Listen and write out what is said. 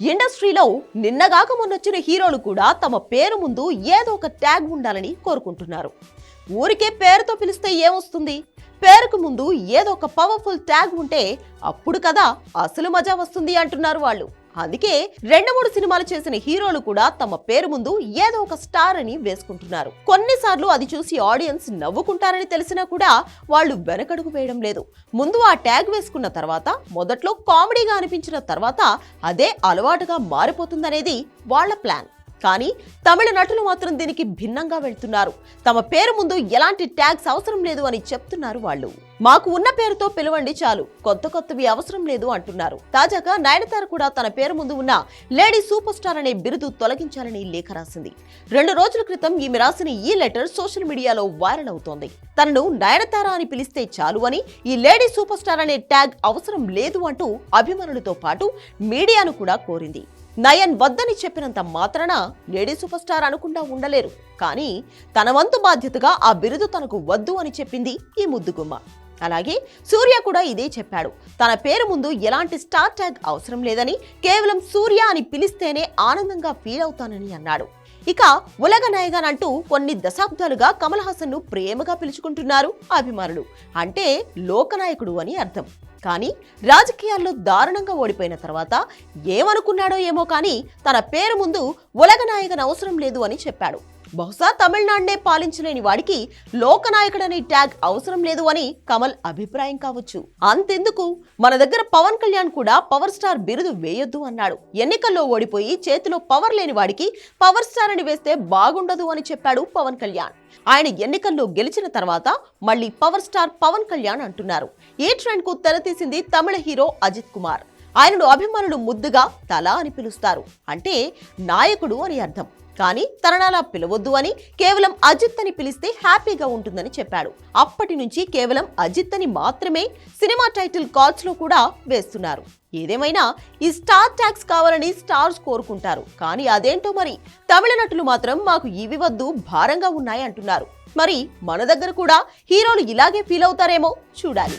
ఇండస్ట్రీలో నిన్నగాక మొన్నొచ్చిన హీరోలు కూడా తమ పేరు ముందు ఏదో ఒక ట్యాగ్ ఉండాలని కోరుకుంటున్నారు. ఊరికే పేరుతో పిలిస్తే ఏమొస్తుంది? పేరుకు ముందు ఏదో ఒక పవర్ఫుల్ ట్యాగ్ ఉంటే అప్పుడు కదా అసలు మజా వస్తుంది అంటున్నారు వాళ్ళు. అందుకే రెండు మూడు సినిమాలు చేసిన హీరోలు కూడా తమ పేరు ముందు ఏదో ఒక స్టార్ అని వేసుకుంటున్నారు. కొన్నిసార్లు అది చూసి ఆడియన్స్ నవ్వుకుంటారని తెలిసినా కూడా వాళ్ళు వెనకడుగు వేయడం లేదు. ముందు ఆ ట్యాగ్ వేసుకున్న తర్వాత మొదట్లో కామెడీగా అనిపించిన తర్వాత అదే అలవాటుగా మారిపోతుందనేది వాళ్ళ ప్లాన్. కానీ తమిళ నటులు మాత్రం దీనికి భిన్నంగా వెళ్తున్నారు. తమ పేరు ముందు ఎలాంటి ట్యాగ్స్ అవసరం లేదు అని చెప్తున్నారు వాళ్ళు. మాకు ఉన్న పేరుతో పిలవండి చాలు. కొత్త కొత్తవి అవసరం లేదు అంటున్నారు. తాజాగా నయనతార కూడా తన పేరు ముందు ఉన్న లేడీ సూపర్ స్టార్ అనే బిరుదు తొలగించాలని లేఖ రాసింది. రెండు రోజుల క్రితం ఈమె రాసిన ఈ లెటర్ సోషల్ మీడియాలో వైరల్ అవుతోంది. తనను నయనతార అని పిలిస్తే చాలు అని ఈ లేడీ సూపర్ స్టార్ అనే ట్యాగ్ అవసరం లేదు అంటూ అభిమానులతో పాటు మీడియాను కూడా కోరింది. నయన్ వద్దని చెప్పినంత మాత్రాన లేడీ సూపర్ స్టార్ అనకుండా ఉండలేరు. కానీ తన వంతు బాధ్యతగా ఆ బిరుదు తనకు వద్దు అని చెప్పింది ఈ ముద్దుగుమ్మ. అలాగే సూర్య కూడా ఇదే చెప్పాడు. తన పేరు ముందు ఎలాంటి స్టార్ ట్యాగ్ అవసరం లేదని కేవలం సూర్య అని పిలిస్తేనే ఆనందంగా ఫీల్ అవుతానని అన్నాడు. ఇక ఉలగ నాయగన్ అంటూ కొన్ని దశాబ్దాలుగా కమల్ హాసన్ను ప్రేమగా పిలుచుకుంటున్నారు అభిమానులు. అంటే లోకనాయకుడు అని అర్థం. కానీ రాజకీయాల్లో దారుణంగా ఓడిపోయిన తర్వాత ఏమనుకున్నాడో ఏమో కానీ తన పేరు ముందు ఉలగనాయకన్ అవసరం లేదు అని చెప్పాడు. బహుశా తమిళనాడునే పాలించలేని వాడికి లోకనాయకుడనే ట్యాగ్ అవసరం లేదు అని కమల్ అభిప్రాయం కావచ్చు. అంతెందుకు? మన దగ్గర పవన్ కళ్యాణ్ కూడా పవర్ స్టార్ బిరుదు వేయొద్దు అన్నాడు. ఎన్నికల్లో ఓడిపోయి చేతిలో పవర్ లేని వాడికి పవర్ స్టార్ అని వేస్తే బాగుండదు అని చెప్పాడు పవన్ కళ్యాణ్. ఆయన ఎన్నికల్లో గెలిచిన తర్వాత మళ్ళీ పవర్ స్టార్ పవన్ కళ్యాణ్ అంటున్నారు. ఈ ట్రెండ్కు తెరతీసింది తమిళ హీరో అజిత్ కుమార్. ఆయనను అభిమానులు ముద్దుగా తల అని పిలుస్తారు. అంటే నాయకుడు అని అర్థం. కానీ తననలా పిలవద్దు అని కేవలం అజిత్ అని పిలిస్తే హ్యాపీగా ఉంటుందని చెప్పాడు. అప్పటి నుంచి కేవలం అజిత్ అని మాత్రమే సినిమా టైటిల్ కార్డ్స్లో కూడా వేస్తున్నారు. ఏదేమైనా ఈ స్టార్ ట్యాక్స్ కావాలని స్టార్స్ కోరుకుంటారు. కానీ అదేంటో మరి? తమిళ నటులు మాత్రం మాకు ఇవి వద్దు భారంగా ఉన్నాయి అంటున్నారు. మరి మన దగ్గర కూడా హీరోలు ఇలాగే ఫీల్ అవుతారేమో చూడాలి.